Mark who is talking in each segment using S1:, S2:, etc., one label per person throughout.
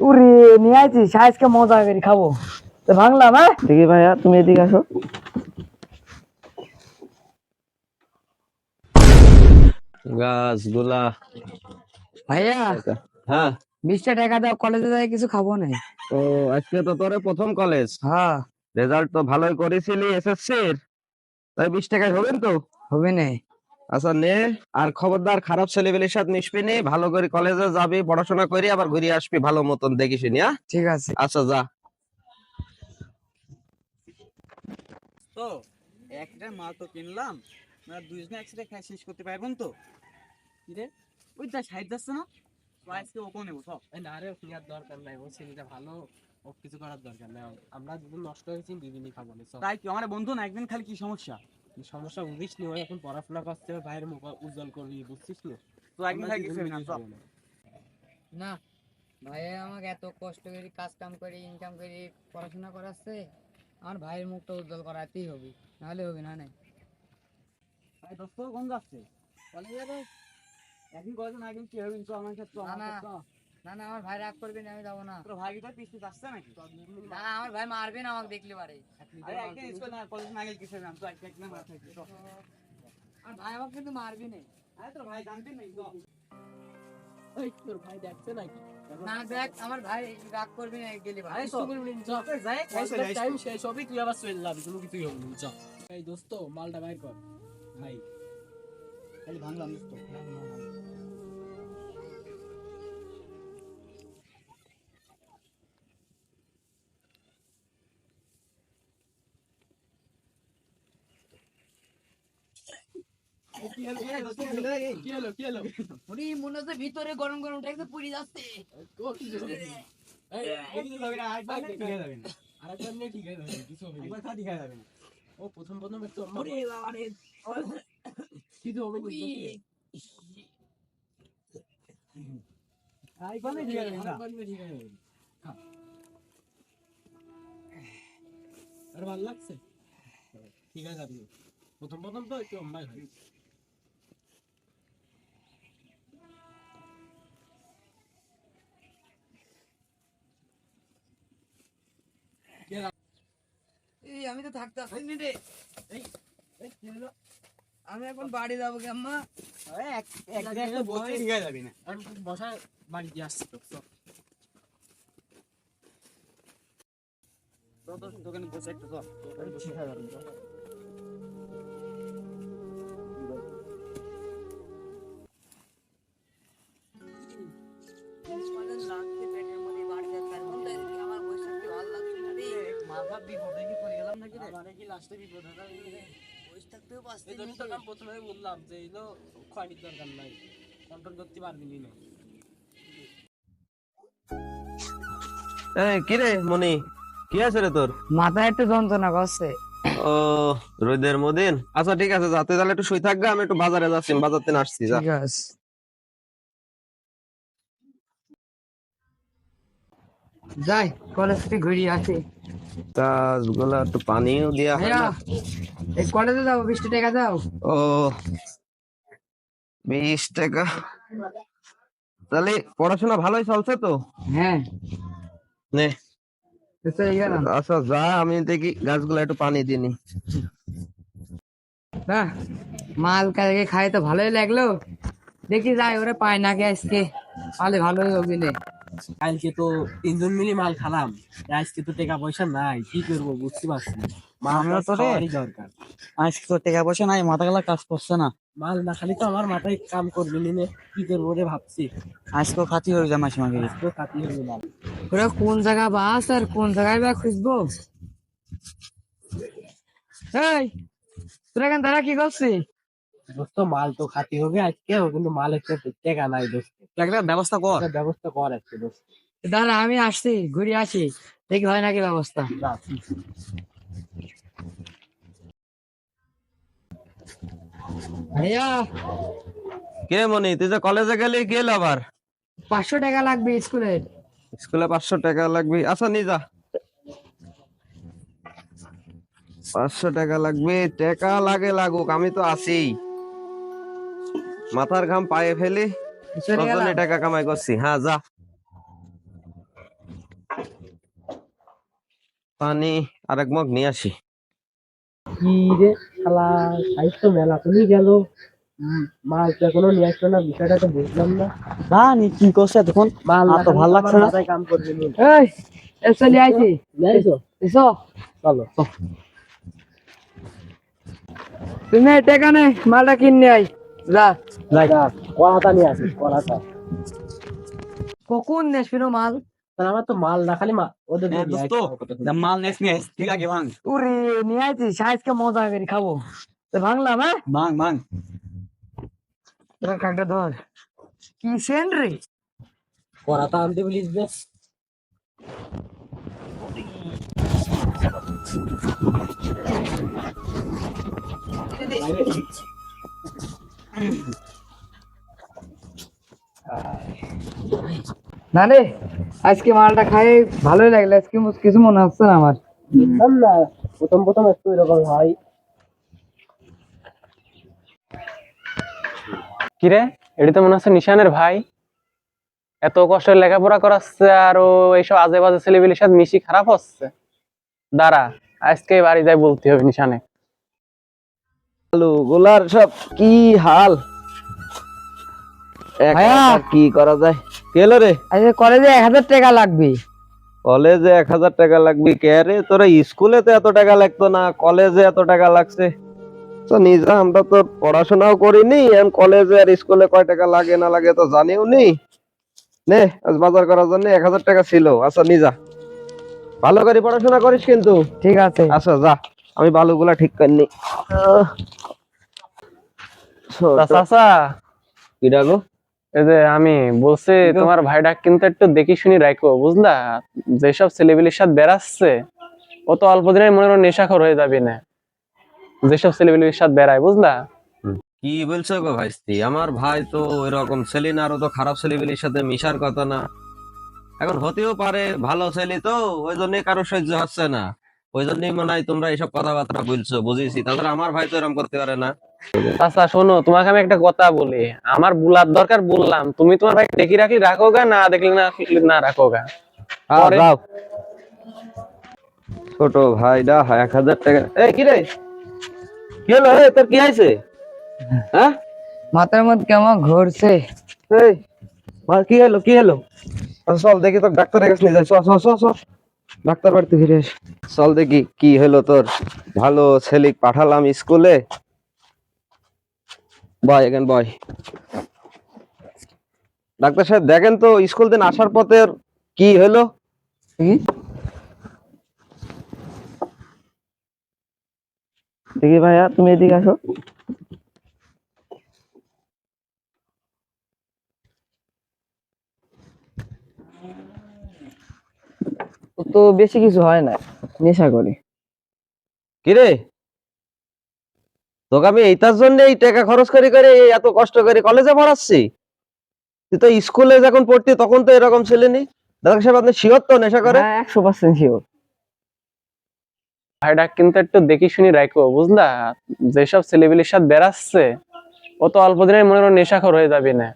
S1: উরে নিয়ে আইছিস আজকে মজা করে খাব। তো ভাঙলাম হ্যাঁ?
S2: দেখি ভাইয়া তুমি এদিকে আসো।
S3: গাছগুলা।
S1: ভাইয়া
S3: হ্যাঁ।
S1: বিশটা টাকা দাও কলেজে যাই কিছু খাব না।
S3: তো আজকে তো তোরে প্রথম কলেজ
S1: হ্যাঁ।
S3: রেজাল্ট তো ভালোই করেছিলি এসএসসি এর তাই বিশ টাকায় হবেন তো?
S1: হবে না।
S3: আচ্ছা নে। আর খবরদার খারাপ ছেলে ছেলেবেলের সাথে মিশবি নে। ভালো করে কলেজে যাবি পড়াশোনা করি আবার ঘুরে আসবি ভালো মতন দেখিস নিয়া
S1: ঠিক আছে।
S3: আচ্ছা যা।
S4: তো একটা মাল তো কিনলাম। না দুইজনে একসাথে খাই শেষ করতে পারবেন তো। কি রে? ওই যা সাইড যাচ্ছে না? তো আজকে ওকে নেব সব
S5: না রে কেনার দরকার নাই। ও ছেলেটা ভালো ও কিছু করার দরকার নাই। আমরা দুদিন নষ্ট হয়েছি দুদিনই খাব না
S4: তাই কি? আমার বন্ধু না একদিন খালি কি সমস্যা?
S5: সমস্যা বুঝিস নি ও এখন পড়াশোনা করতে হবে ভাইয়ের মুখ উজ্জ্বল করবি বুঝছিস নি?
S4: তো একদিন কিছু না
S1: না। ভাইয়া আমাকে এত কষ্ট করে কাজ কাম করে ইনকাম করে পড়াশোনা করাচ্ছে আমার ভাইয়ের মুখটা উজ্জ্বল করাতেই হবে নাহলে হবে না নাই?
S4: ভাই দোস্ত কোন যাচ্ছে? কলেজে যাবে? একদিন কয়েকদিন আগে কি হবে? তো আমার সাথে তো আমার সাথে তো।
S1: না না আমার ভাই রাগ করবে না আমি যাব না।
S4: তোর ভাই তোর পিছনে যাচ্ছে নাকি?
S1: না আমার ভাই মারবে না আমাকে দেখলে পারে।
S4: আরে একদিন স্কুল না কলেজ না গেলে কিসের নাম? তো একটা একদিন মাথা থাকবে
S1: আমার ভাই আমাকে কিন্তু মারবে না।
S4: আরে তোর ভাই জানবি না তো
S5: এই তোর ভাই দেখছে নাকি?
S1: না দেখ আমার ভাই রাগ করবে না গেলে ভাই
S5: আরে সুগুল
S4: যাই
S5: টাইম শেষ হবে তুই আবার চলে যাবি কোনো কিছুই হবে না এই দোস্ত মালটা বাইর কর। ভাই
S4: খালি ভাঙলাম দোস্ত।
S1: মনে হচ্ছে ভিতরে গরম গরম উঠে পুরি যাচ্ছে।
S5: ও প্রথম প্রথম একটু কিছু হবে ঠিক আছে আর ভালো লাগছে? ঠিক আছে আপনি প্রথম প্রথম তো একটু অম্বাই হয়।
S1: এই আমি তো থাকতে পারিনি রে? আমি এখন বাড়ি যাব কি আম্মা।
S5: আমি বাড়ি দিয়ে আসছি
S4: দোকানে বসে একটু তো
S1: লাগছে পেটের মধ্যে বাড়ি আমার বসে ভালো লাগছে না রে।
S4: মাথা বিপদে কি
S5: লাস্টে বিপদ?
S1: থাকতেও
S5: এই জন্য তো আমি প্রথমে বললাম যে এগুলো খোয়ানির দরকার নাই। কন্ট্রোল করতে পারবি না
S3: এই কি রে মনি কি আছে রে তোর?
S1: মাথায় একটু যন্ত্রণা করছে।
S3: ও রোদের মদিন আচ্ছা ঠিক আছে যাতে তাহলে একটু শুই থাকবে আমি একটু বাজারে যাচ্ছি বাজার থেকে আসছি যা।
S1: ঠিক আছে। যাই কলেজ থেকে ঘুরিয়ে আসি।
S3: গাছগুলা একটু পানিও হয় না।
S1: এই কলেজে যাব বিশটা টাকা দাও।
S3: ও বিশ টাকা। তাহলে পড়াশোনা ভালোই চলছে তো?
S1: হ্যাঁ।
S3: নে।
S1: তো
S3: আচ্ছা যা আমি দেখি গাছগুলা একটু পানি দিনি
S1: না। মাল কালকে খাই তো ভালোই লাগল। দেখি যাই ওরে পায় নাকি আজকে। তাহলে ভালোই হবে নে।
S5: কালকে তো তিনজন মিলে মাল খালাম। আজকে তো টাকা পয়সা নাই কি করব বুঝতে পারছি
S4: তো
S5: দরকার।
S4: আজকে তো টাকা পয়সা নাই মাথা গেলা কাজ করছে না।
S5: মাল না খালি তো আমার মাথায় কাম করবে নি কি করব রে ভাবছি।
S4: আজকে খাতি হয়ে যায় মাসে মাকে
S5: তো কাটি হবে মাল
S1: ওরা কোন জায়গা বাস আর কোন জায়গায় বা খুঁজবো? এই তোরা এখান তারা কি করছিস?
S5: দোস্ত মাল তো খাতি হবে আজকে কিন্তু মাল একটা টাকা নাই দোস্ত।
S4: একটা ব্যবস্থা কর।
S5: ব্যবস্থা কর আজকে দোস্ত।
S1: দাঁড়া আমি আসছি ঘুরে আসি। দেখি হয় নাকি ব্যবস্থা। ভাইয়া
S3: কে মনি তুই যে কলেজে গেলি হলো আবার?
S1: পাঁচশো টাকা লাগবে স্কুলের
S3: স্কুলে পাঁচশো টাকা লাগবে। আচ্ছা নি যা। পাঁচশো টাকা লাগবে টাকা লাগে লাগুক আমি তো আছি। মাথার ঘাম পায়ে ফেলি। টাকা কামাই করছি। হ্যাঁ যা। পানি আরেক মগ নিয়ে আসি।
S5: কি রে শালা সাহিত্য মেলা তুমি গেল? নিয়ে আসলো না বিষয়টা তো বুঝলাম না।
S4: কি করছে তো ভালো লাগছে না?
S5: কাম করবে
S1: এই চলে আইছি।
S5: এসো
S1: এসো।
S5: চলো
S1: তুমি এটা কানে মালটা কিনে আই যা।
S5: কড়াটা নিয়ে আসিস কড়াটা।
S1: কখন নেস ফিরো মাল?
S5: তাহলে আমার তো মাল না খালি মা ওদের।
S4: দা মাল নেস নিয়ে ঠিক আছে ভাঙ।
S1: উরে নিয়ে আইছি সাইজকে মজা করে খাব। তো ভাঙলাম হ্যাঁ?
S4: ভাঙ ভাঙ।
S1: তোরা কাকটা ধর। কি সেন রে?
S5: কড়াটা আনতে বলিস যে
S1: না রে আজকে মালটা খাই ভালোই লাগল। আজকে কিছু মনে হচ্ছে না আমার।
S5: বুঝলাম না প্রথম প্রথম একটু এরকম হয়।
S2: কিরে এটা তো মনে হচ্ছে নিশানের ভাই। এত কষ্ট লেখাপড়া করাচ্ছে আর ও এইসব আজে বাজে ছেলেপিলের সাথে মিশি খারাপ হচ্ছে। দাঁড়া আজকে বাড়ি যাই বলতে হবে নিশানে।
S3: গোলার সব কি হাল? কি করা যায়? কি রে?
S1: কলেজে এক হাজার টাকা লাগবে।
S3: কলেজে এক হাজার টাকা লাগবে কে রে? তোরা স্কুলে তো এত টাকা লাগতো না কলেজে এত টাকা লাগছে। তো নিজে আমরা তো পড়াশোনাও করিনি এখন কলেজে আর স্কুলে কয় টাকা লাগে না লাগে তো জানিও নি। নে আজ বাজার করার জন্য এক হাজার টাকা ছিল। আচ্ছা নিজা ভালো করে পড়াশোনা করিস কিন্তু।
S1: ঠিক আছে।
S3: আচ্ছা যা। আমি বালুগুলা ঠিক করিনি
S2: চাচা।
S3: কি ডাকো
S2: এই যে আমি বলছি তোমার ভাইটা কিন্তু একটু দেখি শুনি রাখো বুঝলা? যেসব ছেলেপিলের সাথে বেড়াচ্ছে ও তো অল্প দিনের মনে হয় নেশাখর হয়ে যাবে না। যেসব ছেলেপিলের সাথে বেড়ায় বুঝলা?
S3: কি বলছো গো ভাইস্তি? আমার ভাই তো এরকম ছেলে না আরও তো খারাপ ছেলেগুলির সাথে মিশার কথা না। এখন হতেও পারে ভালো ছেলে তো ওই জন্য কারও সহ্য হচ্ছে না। ওই জন্যই মনে হয় তোমরা এইসব কথাবার্তা বলছো বুঝেছি। তাছাড়া আমার ভাই তো এরকম করতে পারে না।
S2: চাচা শোনো তোমাকে আমি একটা কথা বলি। আমার বুলার দরকার বললাম তুমি তোমার ভাই দেখি রাখলি রাখো গা না দেখলি না না রাখো গা।
S3: ছোট ভাইটা এক হাজার টাকা। এই কি রে? কি হলো রে? তোর কি হয়েছে? হ্যাঁ?
S1: মাথার মধ্যে কেমন ঘুরছে?
S3: এই মা কি হলো কি হলো? আচ্ছা, চল দেখি তো ডাক্তারের কাছে নিয়ে যাই। চল চল চল চল। ডাক্তার বাড়িতে ফিরে চল দেখি কি হলো তোর। ভালো ছেলে পাঠালাম স্কুলে। বয় এখান বয় ডাক্তার সাহেব দেখেন তো স্কুল দিন আসার পথে কি হলো? দেখি। ভাইয়া তুমি এদিকে আসো।
S1: তো বেশি কিছু হয় না নেশা করে।
S3: কিরে তোকে আমি এইটার জন্য এই টাকা খরচ করে করে এত কষ্ট করে কলেজে পড়াচ্ছি। তুই তো স্কুলে যখন পড়তি তখন তো এরকম ছেলে নি দাদা সাহেব আপনি শিওর তো নেশা করে?
S1: হ্যাঁ একশো পার্সেন্ট শিওর।
S2: ভাইটা কিন্তু একটু দেখি শুনি রাখো বুঝলা? যেসব ছেলেপিলের সাথে বেড়াচ্ছে ও তো অল্প দিনের মনে নেশাখর হয়ে যাবে না।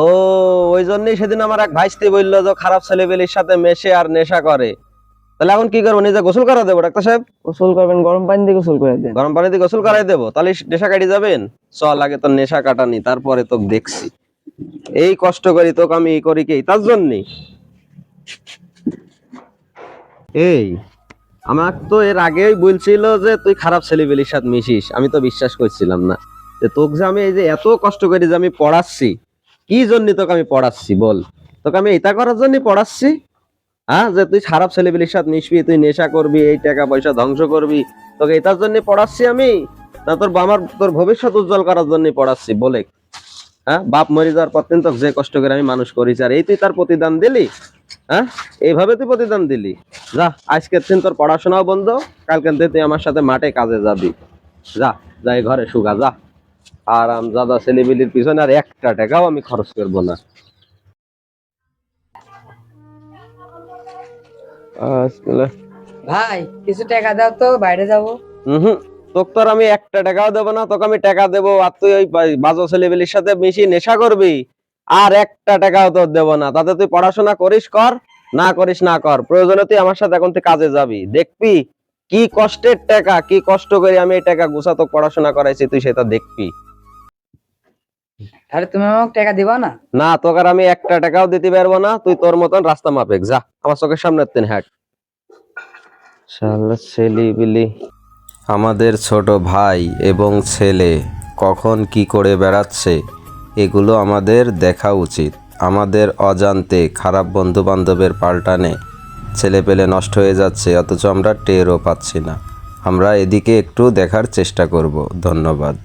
S3: ও ওই জন্যই সেদিন আমার এক ভাইস্তি বলল যে খারাপ ছেলেপেলের সাথে মেশে আর নেশা করে। তাহলে এখন কি করব? নিজে গোসল করা দেবো ডাক্তার সাহেব?
S1: গোসল করবেন গরম পানি দিয়ে গোসল করে দেন।
S3: গরম পানি দিয়ে গোসল করাই দেবো। তাহলে নেশা কাটি যাবেন? চল আগে তোর নেশা কাটানি তারপরে তোকে দেখছি। এই কষ্ট করি তোকে আমি ই করি কি? তার জন্যই। এই আমার তো এর আগেই বলছিল যে তুই খারাপ ছেলেবেলির সাথে মিশিস। আমি তো বিশ্বাস করছিলাম না। যে তোকে যে আমি এই যে এত কষ্ট করি যে আমি পড়াচ্ছি কি জন্য তোকে আমি পড়াচ্ছি বল? তোকে আমি এটা করার জন্য পড়াচ্ছি? হ্যাঁ? যে তুই খারাপ ছেলেবেলির সাথে মিশবি, তুই নেশা করবি, এই টাকা পয়সা ধ্বংস করবি, তোকে এটার জন্য পড়াচ্ছি আমি? না তোর আমার তোর ভবিষ্যৎ উজ্জ্বল করার জন্য পড়াচ্ছি, বলে। হ্যাঁ? বাপ মরে যাওয়ার পর তোকে যে কষ্ট করে আমি মানুষ করেছি, আর এই তুই তার প্রতিদান দিলি? হ্যাঁ? এইভাবে তুই প্রতিদান দিলি। যা, আজকের দিন তোর পড়াশোনাও বন্ধ কালকে তুই আমার সাথে মাঠে কাজে যাবি। যা, যাই ঘরে সুগা যা। আর আরাম দাদা ছেলেবিলির পিছনে আর একটা টাকাও আমি খরচ করব না।
S1: ভাই কিছু টাকা দাও তো বাইরে যাব।
S3: হুম তোকে তো আর আমি একটা টাকাও দেবো না তোকে আমি টাকা দেবো আর তুই ওই বাজো ছেলেবেলির সাথে মিশি নেশা করবি আর একটা টাকাও তোর দেবো না। তাতে তুই পড়াশোনা করিস কর না করিস না কর। প্রয়োজনে তুই আমার সাথে এখন তুই কাজে যাবি। দেখবি কি কষ্টের টাকা কি কষ্ট করে আমি এই টাকা গুছাতো পড়াশোনা করাইছি তুই সেটা দেখবি।
S1: তাহলে তুমি আমাকে টাকা দিবা না?
S3: না তোকে আর আমি একটা টাকাও দিতে পারব না। তুই তোর মতন রাস্তা মাপেক যা। আমার চোখের সামনে তিন হাট। শালা ছেলি বিলি আমাদের ছোট ভাই এবং ছেলে কখন কি করে বেড়াচ্ছে এগুলো আমাদের দেখা উচিত। আমাদের অজান্তে খারাপ বন্ধু বান্ধবের পাল্টানে ছেলে পেলে নষ্ট হয়ে যাচ্ছে অথচ আমরা টেরও পাচ্ছি না। আমরা এদিকে একটু দেখার চেষ্টা করব। ধন্যবাদ।